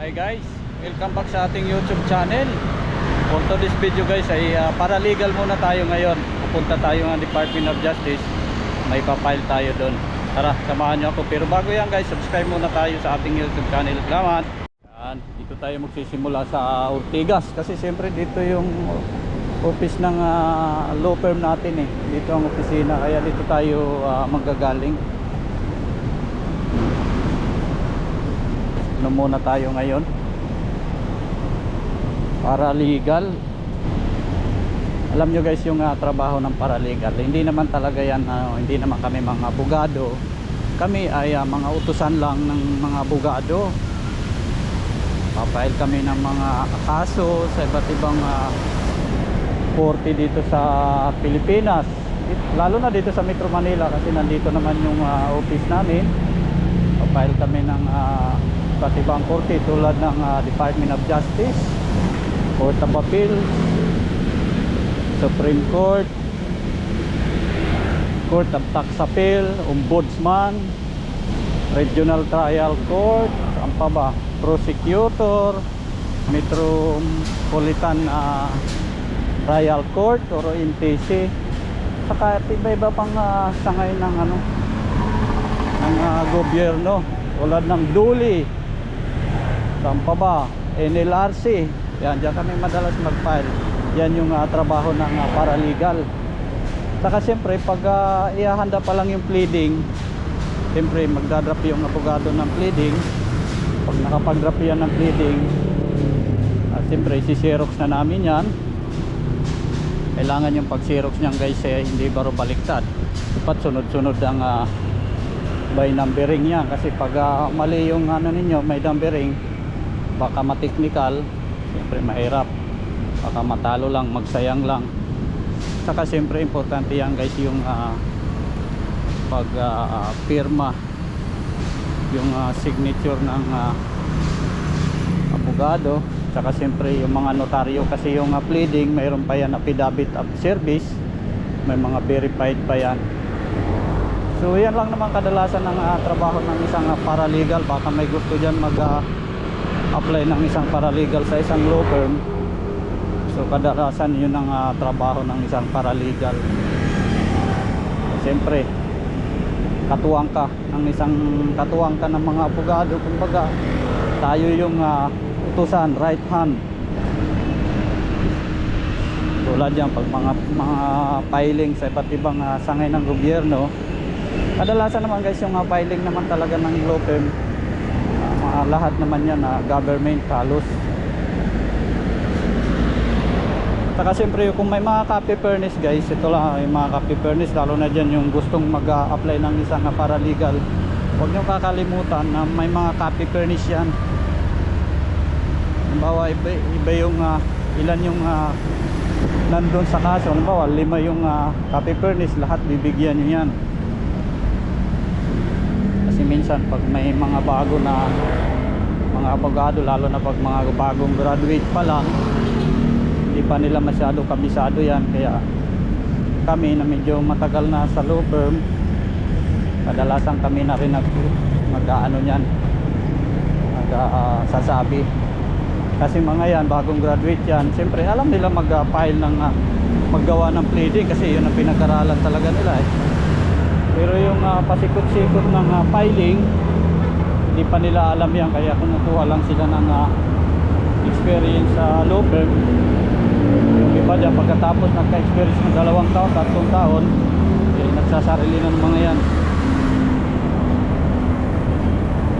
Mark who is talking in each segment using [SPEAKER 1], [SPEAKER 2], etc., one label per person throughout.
[SPEAKER 1] Hi guys, welcome back sa ating YouTube channel. For today's video guys ay uh, paralegal muna tayo ngayon. Pupunta tayo ng Department of Justice. May papile tayo doon. Tara, samahan niyo ako. Pero bago yan guys, subscribe muna tayo sa ating YouTube channel. Salamat. Yan, dito tayo magsisimula sa Ortigas kasi siyempre dito yung office ng ah, law firm natin eh. Dito ang opisina kaya dito tayo ah, manggagaling. Ano muna tayo ngayon. Paralegal. Alam nyo guys yung ah, trabaho ng paralegal hindi naman talaga yan ano, hindi naman kami mga abogado. Kami ay ah, mga utusan lang ng mga abogado. Papail kami ng mga kaso sa iba't ibang ah, korte dito sa Pilipinas. Lalo na dito sa Metro Manila kasi nandito naman yung ah, office namin. Papile kami ng uh, iba't ibang korte tulad ng ah, Department of Justice Court of Appeal Supreme Court Court of Tax Appeal Ombudsman Regional Trial Court saan pa ba? Prosecutor Metropolitan ah, Trial Court or MTC saka iba-iba pang uh, sangay ng ano ng ah, gobyerno. Tulad ng Duli saan pa ba NLRC yan dyan kami madalas mag-file. Yan yung ah, trabaho ng ah, paralegal. Saka siyempre pag ah, ihahanda pa lang yung pleading siyempre magdadrap yung abogado ng pleading. Pag nakapag-drop yan ng pleading at siyempre si-xerox na namin yan. Kailangan yung pag-xerox niyan guys eh, hindi baro baliktad? Dapat sunod-sunod ang ah, by numbering yan kasi pag ah, mali yung ano ninyo may numbering baka ma-technical siyempre mahirap. Baka matalo lang magsayang lang. Saka siyempre importante yan guys yung ah, pag ah, pirma. Yung ah, signature ng ah, abogado. Saka siyempre yung mga notaryo kasi yung ah, pleading mayroon pa yan affidavit of service. May mga verified pa yan. So yan lang naman kadalasan ng ah, trabaho ng isang ah, paralegal. Baka may gusto dyan mag ah, apply ng isang paralegal sa isang law firm. So kadalasan yun ang ah, trabaho ng isang paralegal. Siyempre katuwang ka ng isang katuwang ka ng mga abogado. Kumbaga tayo yung ah, utusan right hand. Tulad yan pag mga mga filing sa iba't ibang ah, sangay ng gobyerno. Kadalasan naman guys yung uh, filing naman talaga ng law firm lahat naman yan na government halos. Saka siyempre kung may mga copy furnace guys ito lang yung mga copy furnace lalo na dyan yung gustong mag-apply ng isang uh, paralegal. Huwag nyo kakalimutan na may mga copy furnace yan. Halimbawa iba, iba yung uh, ilan yung uh, nandun sa kaso. Halimbawa lima yung uh, copy furnace lahat bibigyan nyo yan. Kasi minsan pag may mga bago na mga abogado lalo na pag mga bagong graduate pa lang hindi pa nila masyado kabisado yan. Kaya kami na medyo matagal na sa law firm kadalasan kami na rin nag mag-ano yan nag ah, sasabi kasi mga yan bagong graduate yan siyempre alam nila mag-file ng ah, maggawa ng pleading kasi yun ang pinag-aralan talaga nila eh. Pero yung uh, pasikot-sikot ng ah, filing hindi pa nila alam yan kaya kumukuha lang sila ng ah, experience sa law firm yung iba dyan pagkatapos nagka-experience ng dalawang taon, tatlong taon eh, nagsasarili na ng mga yan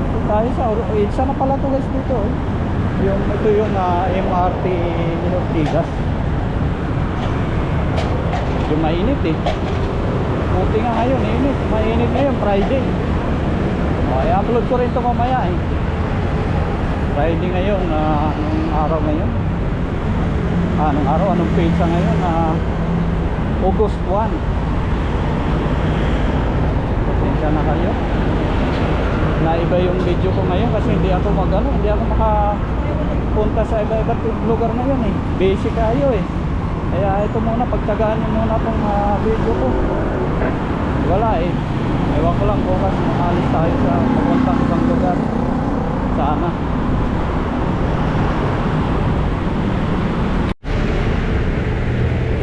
[SPEAKER 1] ito tayo sa eh, isa na pala to guys dito eh. yung, ito yung ah, MRT Ortigas medyo mainit eh Buti nga ngayon, init. Mainit ngayon, Friday. O, i-upload ko rin ito mamaya eh. Friday ngayon, uh, anong araw ngayon? Ah, anong araw, anong pizza ngayon? Uh, August 1. Pasensya na kayo. Naiba yung video ko ngayon kasi hindi ako magano, hindi ako makapunta sa iba-iba lugar ngayon eh. Busy kayo eh. Kaya ito muna, pagtagaan nyo muna itong uh, video ko wala eh ewan ko lang bukas makalis tayo sa papuntang ibang lugar. Sana.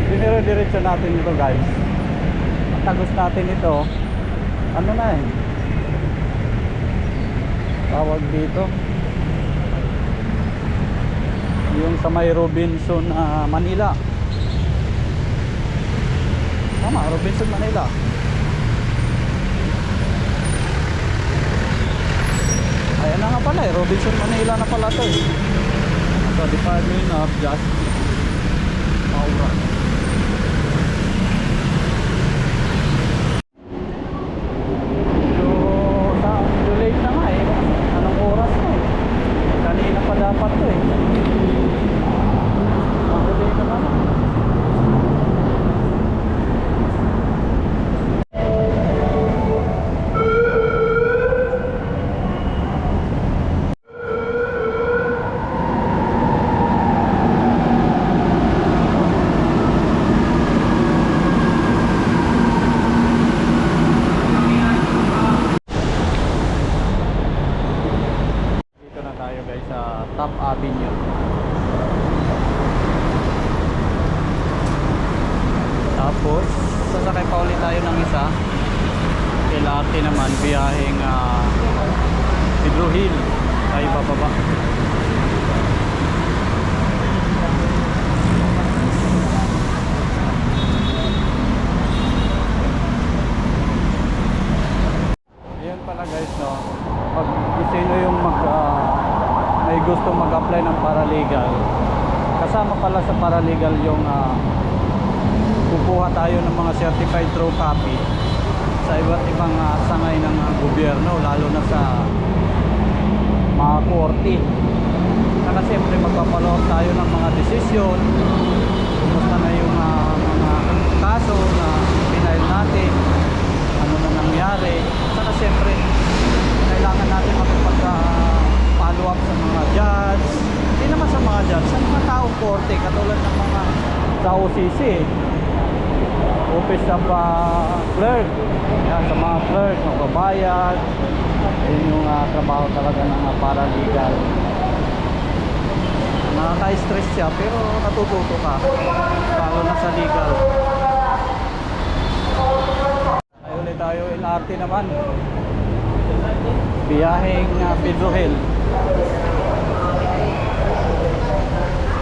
[SPEAKER 1] Dinire-diretso natin ito guys. Ang tagos natin ito ano na eh? Tawag dito. Yung sa may Robinson uh, Manila. Tama Robinson Manila. Na nga pala eh, Robinson, Manila na pala to eh. Sa Department of Justice. Maura. Medyo, sa, medyo late na nga eh. Anong oras na eh. Kanina pa dapat to eh. Medyo late na naman. Dito na tayo guys sa Top Avenue. Tapos, sasakay pa ulit tayo ng isa. LRT naman, biyaheng uh, Pedro Hill. Tayo bababa. Ayan pala guys, no. Pag sino yung mag ah, may gusto mag-apply ng paralegal, kasama pala sa paralegal yung ah, kukuha tayo ng mga certified true copy sa iba't ibang ah, sangay ng ah, gobyerno, lalo na sa mga korte. Saka siyempre magpapaloob tayo ng mga desisyon, kumusta na yung ah, mga kaso na pinail natin, ano na nangyari. Saka siyempre, kailangan natin makipag-follow up sa mga judge. Hindi naman sa mga judge, sa mga taong korte, katulad ng mga sa OCC. Office of uh, Clerk. Yan, sa mga clerk, magbabayad. Yun yung ah, trabaho talaga ng uh, paralegal. Nakaka-stress siya, pero natututo ka. Lalo na sa legal. Ay ulit tayo LRT naman. Biyaheng uh, Pedro Hill.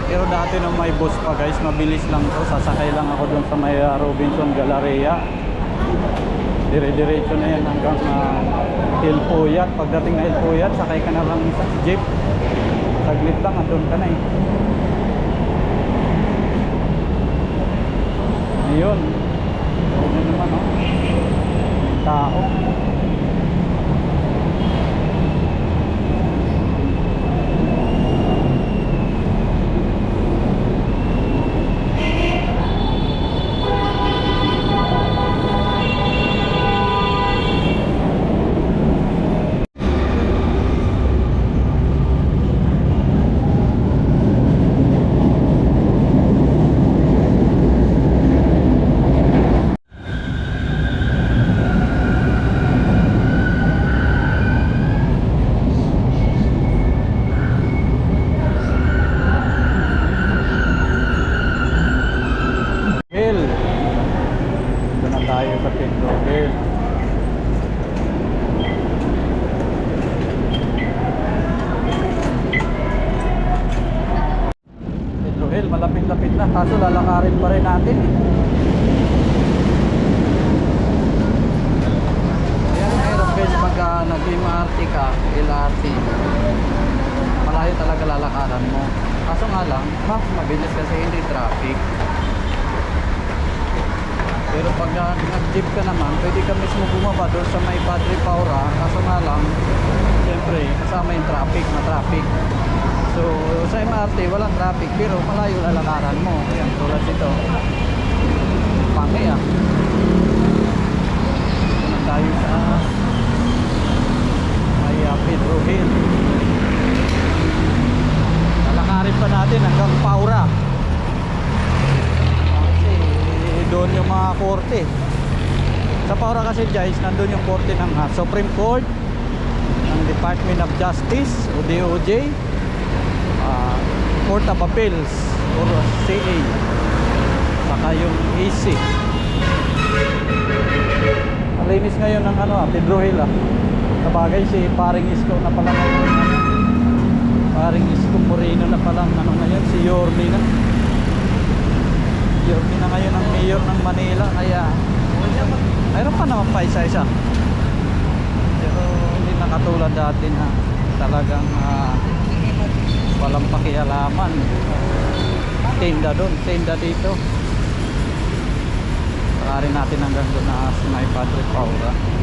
[SPEAKER 1] Pero dati nung may bus pa guys, mabilis lang to. Sasakay lang ako dun sa may uh, Robinson Galleria. Dire-diretso na yan hanggang uh, Hilpuyat. Pagdating na Hilpuyat, sakay ka na lang sa jeep. Saglit lang, andun ka na eh. Ayun. Ayun naman oh. Tao. Hill. Ito na tayo sa Pedro Hill. Pedro Hill, malapit-lapit na. Kaso lalakarin pa rin natin. eh. Ayan ang hirap guys pag uh, nag-MRT ka, LRT. Malayo talaga lalakaran mo. Kaso nga lang, mas mabilis kasi hindi traffic. Pero pag uh, nag-jeep ka naman, pwede ka mismo bumaba doon sa may Padre Paura. Kaso nga lang, siyempre, kasama yung traffic, na traffic. So, sa MRT, walang traffic, pero malayo lalakaran mo. Ayan, tulad dito. Pangi ah. Ito tayo sa uh, Pedro Hill. Lalakarin pa natin hanggang Paura. Kasi doon yung mga korte. Sa Paura kasi guys, nandun yung korte ng ah, Supreme Court, ng Department of Justice o DOJ, ah, Court of Appeals or CA. saka yung AC malinis ngayon ng ano ah, Pedro Hill ah sabagay si paring Isko na pala ngayon. Paring Isko Moreno na pala ano ngayon si Yormi na. Yormi na ngayon ang mayor ng Manila kaya mayroon pa naman pa isa-isa. Pero hindi na katulad dati na talagang ah, walang pakialaman. Tinda doon, tinda dito. Pakarin natin hanggang doon na sa may Padre Paula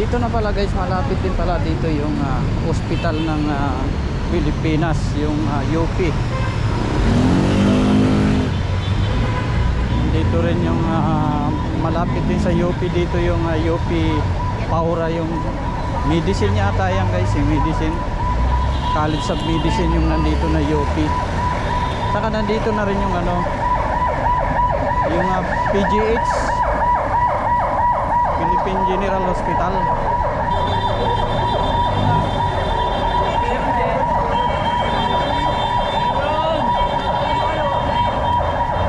[SPEAKER 1] dito na pala guys malapit din pala dito yung ah, hospital ng ah, Pilipinas yung ah, UP dito rin yung ah, malapit din sa UP dito yung ah, UP Paura yung medicine yata yan guys yung medicine. College of Medicine yung nandito na UP saka nandito na rin yung ano yung ah, PGH Philippine General Hospital.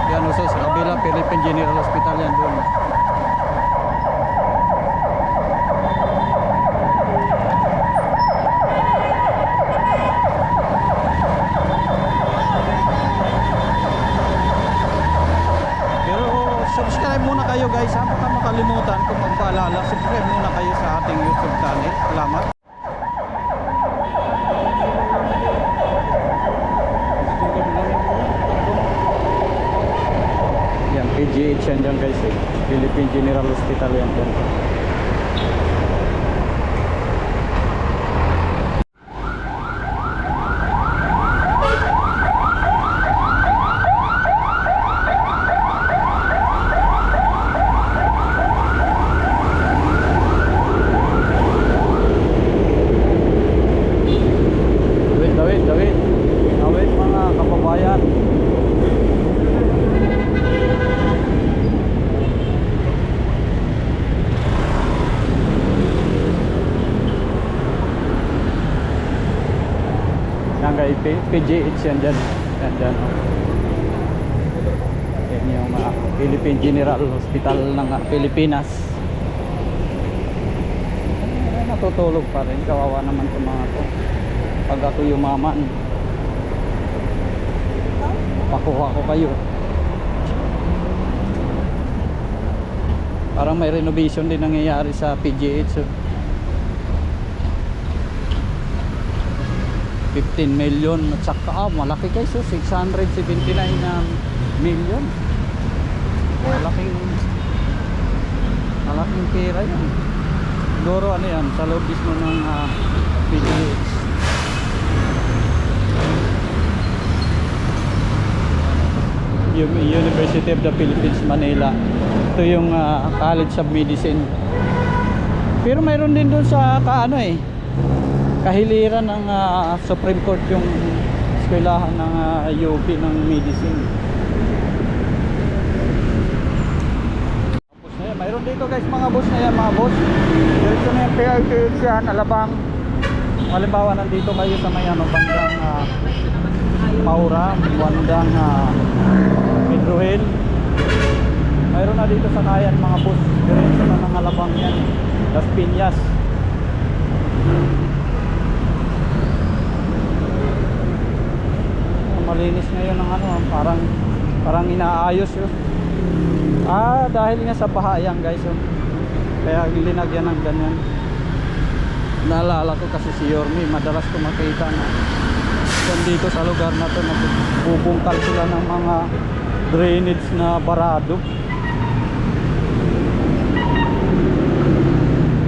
[SPEAKER 1] Yan uso sa kabila Philippine General Hospital yan doon baka makalimutan kung magpaalala. Subscribe muna kayo sa ating YouTube channel. Salamat. Yan, PGH yan dyan guys eh. Philippine General Hospital yan dyan. PGH yan dyan. Yan dyan. oh. Yan yung ah, Philippine General Hospital ng ah, Pilipinas. Ay, natutulog pa rin. Kawawa naman itong mga to. Pag ako yumaman, pakuha ko kayo. Parang may renovation din nangyayari sa PGH. oh. 15 million. At saka ah, malaki guys oh, 679 na million. Malaking malaking pera yan siguro ano yan sa loob mismo ng ah, PGH yung University of the Philippines Manila. Ito yung ah, College of Medicine. Pero mayroon din doon sa kaano eh kahiliran ng ah, Supreme Court yung eskwelahan ng ah, UP ng medicine. Bus na yan. Mayroon dito guys mga bus na yan mga boss. Diretso na yung PITH yan, Alabang. Halimbawa nandito kayo sa may ano, bandang ah, Paura, bandang uh, Pedro. Mayroon na dito sa Kayan mga bus. Diretso na ng Alabang yan. Las Piñas. Malinis ngayon ng ano parang parang inaayos yun ah dahil nga sa bahayang guys yun. kaya linagyan ng ganyan. Naalala ko kasi si Yormi madalas ko makita na dito sa lugar na to nagbubungkal sila ng mga drainage na barado.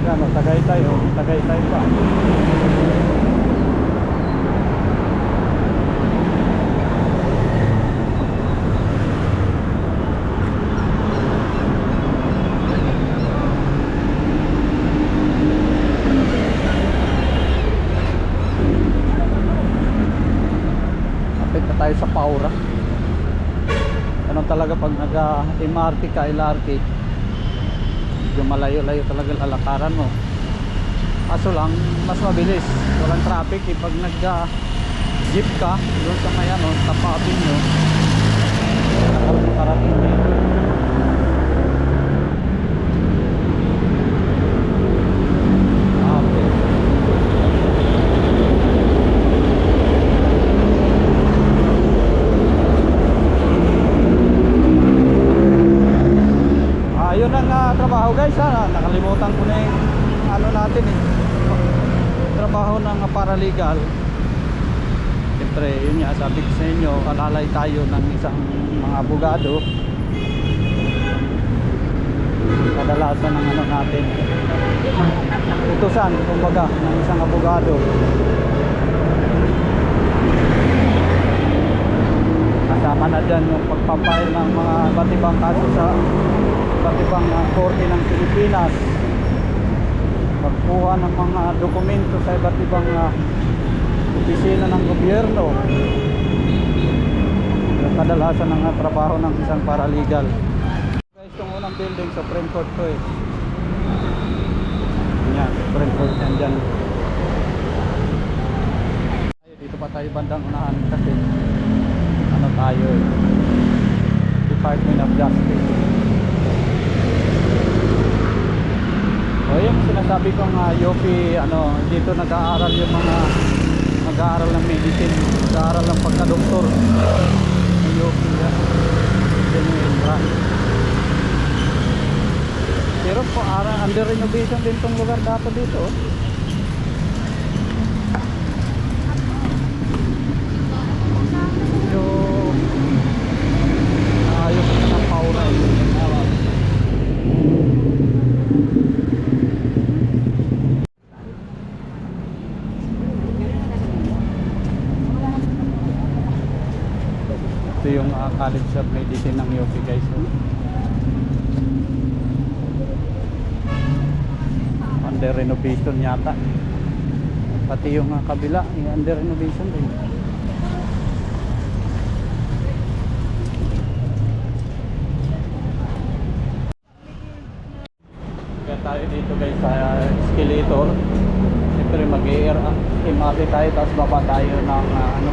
[SPEAKER 1] Yan o tagay tayo tagay tayo pa Kapit na tayo sa Paura. Ganun talaga pag nag-MRT ka, LRT, yung malayo-layo talaga lalakaran mo. Kaso lang, mas mabilis. Walang traffic eh. Pag nag jeep ka doon sa may ano tapapin nyo nakarating dito Ah, okay. Ah, yun ang ah, trabaho guys ha. Nakalimutan ko na yung ano natin eh. Trabaho ng paralegal. Siyempre, yun nga, sabi ko sa inyo, alalay tayo ng isang mga abogado. Kadalasan ng ano natin. Utusan, kumbaga, ng isang abogado. Kasama na dyan yung pagpapail ng mga iba't ibang kaso sa iba't ibang uh, korte ng Pilipinas. Pagkuha ng mga dokumento sa iba't ibang uh, opisina ng gobyerno. Kadalasan ng uh, trabaho ng isang paralegal. Guys, itong unang building, Supreme Court to eh. Yan, Supreme Court yan dyan. Dito pa tayo bandang unahan kasi ano tayo eh. Department of Justice. O yung sinasabi kong uh, Yopi, ano, dito nag-aaral yung mga nag-aaral ng medicine, nag-aaral ng pagka-doktor. Yung Yopi yan. Yan. Pero po, ara, under renovation din tong lugar dato dito. oh. Medyo ayos na ng pauna eh. Ito yung uh, Medicine ng UP guys. Oh. Under renovation yata. Pati yung uh, kabila, under renovation din. Tayo dito guys sa escalator. Siyempre mag-air imate tayo tapos baba tayo ng ah, ano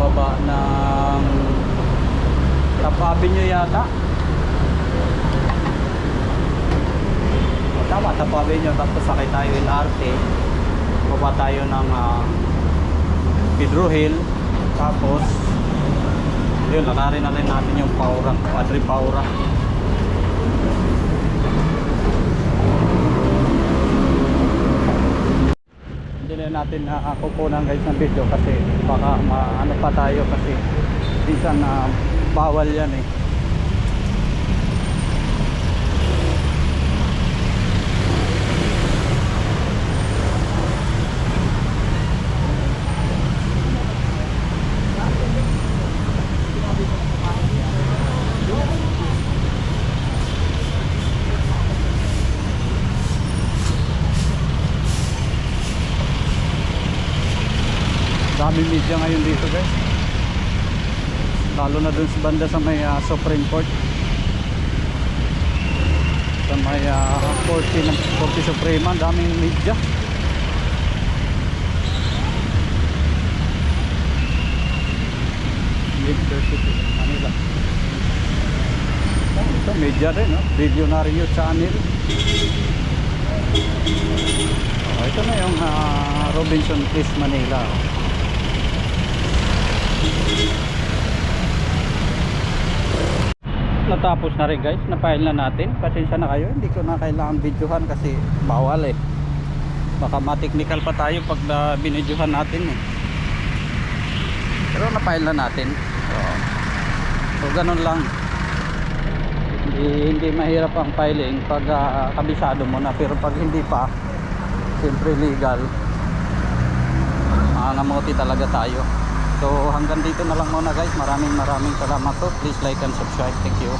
[SPEAKER 1] baba ng Top Avenue yata. O, tama, Top Avenue tapos sakay tayo LRT. Baba tayo ng ah, Pedro Hill tapos yun, lakarin na rin natin yung Paura, Padre Paura. hindi na natin uh, kukunan guys ng video kasi baka maano pa tayo kasi minsan na bawal yan eh. Dami media ngayon dito guys lalo na dun sa banda sa may ah, Supreme Court sa may uh, Korte ng Korte Suprema ang daming media University Manila oh, ito media rin no? Billionario Channel oh, ito na yung ah, Robinson East Manila oh. Natapos na rin guys. Na-file na natin. Pasensya na kayo. Hindi ko na kailangan videohan kasi bawal eh. Baka ma-technical pa tayo pag na binidyohan natin eh. Pero na-file na natin. So, so ganun lang. Hindi, hindi mahirap ang filing pag ah, kabisado mo na. Pero pag hindi pa siyempre legal. Mangangamuti talaga tayo So hanggang dito na lang muna guys. Maraming maraming salamat po. Please like and subscribe. Thank you.